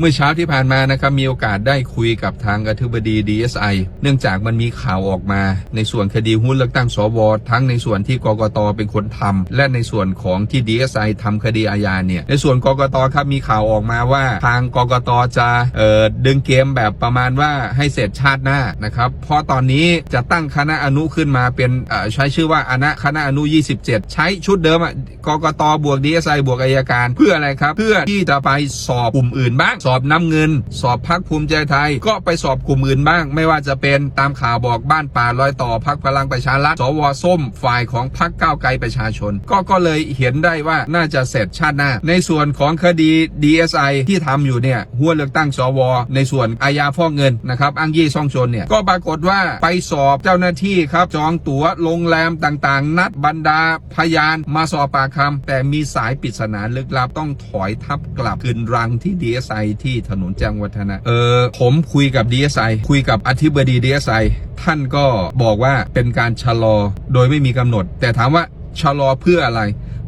เมื่อเช้าที่ผ่านมานะครับมีโอกาสได้คุยกับทางอธิบดี DSI เนื่องจากมันมีข่าวออกมา ในส่วนคดีหุ้นเลือกตั้งสวทั้งในส่วนที่กกตเป็นคนทำและในส่วนของที่ DSI ทำคดีอาญาเนี่ยในส่วนกกตครับมีข่าวออกมาว่า ทางกกตจะเอ่อดึงเกมแบบประมาณว่าให้เสร็จชาติหน้านะครับเพราะตอนนี้จะตั้งคณะอนุขึ้นมาเป็นใช้ชื่อว่าอนะคณะอนุ 27 ใช้ชุดเดิมอะกกตบวก DSI บวกอายการ เพื่ออะไรครับ เพื่อที่จะไปสอบกลุ่มอื่นบ้างอบน้ำเงิน สอบพักภูมิใจไทย ก็ไปสอบกลุ่มอื่นบ้าง ไม่ว่าจะเป็นตามข่าวบอกบ้านป่าลอยต่อพักพลังประชารัฐสวส้ม ฝ่ายของพักก้าวไกลประชาชน ก็ก็เลยเห็นได้ว่าน่าจะเสร็จชาติหน้า ในส่วนของคดี DSI ที่ทำอยู่เนี่ยหัวเลือกตั้งสว ในส่วนอาญาฟอกเงินนะครับอ้างยี่ซ่องโจรเนี่ยก็ปรากฏว่าไปสอบเจ้าหน้าที่ครับจองตั๋วโรงแรมต่างๆ นัดบรรดาพยานมาสอบปากคำแต่มีสายปริศนาลึกลับต้องถอยทับกลับคืนรังที่ DSI ที่ถนนแจ้งวัฒนะ เออผมคุยกับ DSI คุยกับอธิบดี DSI ท่านก็บอกว่าเป็นการชะลอโดยไม่มีกำหนด แต่ถามว่าชะลอเพื่ออะไร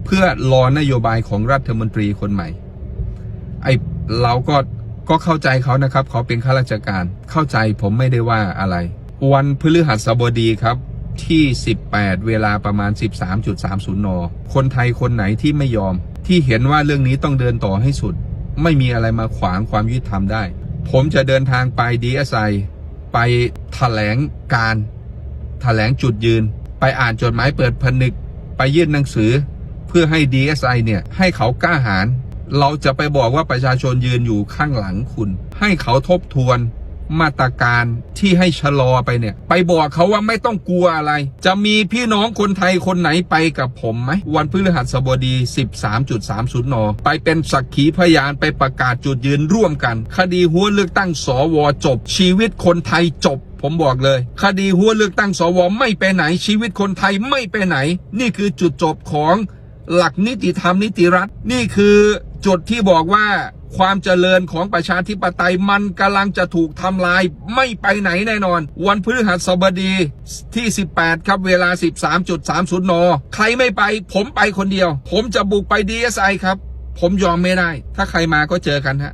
เพื่อรอนโยบายของรัฐมนตรีคนใหม่ ไอเราก็ก็เข้าใจเขานะครับ เขาเป็นข้าราชการเข้าใจผมไม่ได้ว่าอะไร วันพฤหัสบดีครับที่ 18 เวลาประมาณ 13.30 น คนไทยคนไหนที่ไม่ยอม ที่เห็นว่าเรื่องนี้ต้องเดินต่อให้สุด ไม่มีอะไรมาขวางความยุติธรรมได้ ผมจะเดินทางไปดีเอสไอไปแถลงการแถลงจุดยืน ไปอ่านจดหมายเปิดผนึก ไปยื่นหนังสือ เพื่อให้ DSI เนี่ยให้เขากล้าหาญเราจะไปบอกว่าประชาชนยืนอยู่ข้างหลังคุณ ให้เขาทบทวน มาตรการที่ให้ชะลอไปเนี่ย ไปบอกเขาว่าไม่ต้องกลัวอะไร จะมีพี่น้องคนไทยคนไหนไปกับผมไหมวันพฤหัสบดี 13.30 น ไปเป็นสักขีพยานไปประกาศจุดยืนร่วมกัน คดีหัวเลือกตั้งสวจบ ชีวิตคนไทยจบผมบอกเลย คดีหัวเลือกตั้งสวไม่ไปไหน ชีวิตคนไทยไม่ไปไหน นี่คือจุดจบของหลักนิติธรรมนิติรัฐ นี่คือ จุดที่บอกว่าความเจริญของประชาธิปไตยมันกำลังจะถูกทำลายไม่ไปไหนแน่นอน วันพฤหัสบดีที่ 18 ครับเวลา 13.30 น ใครไม่ไปผมไปคนเดียว ผมจะบุกไป DSI ครับ ผมยอมไม่ได้ ถ้าใครมาก็เจอกันฮะ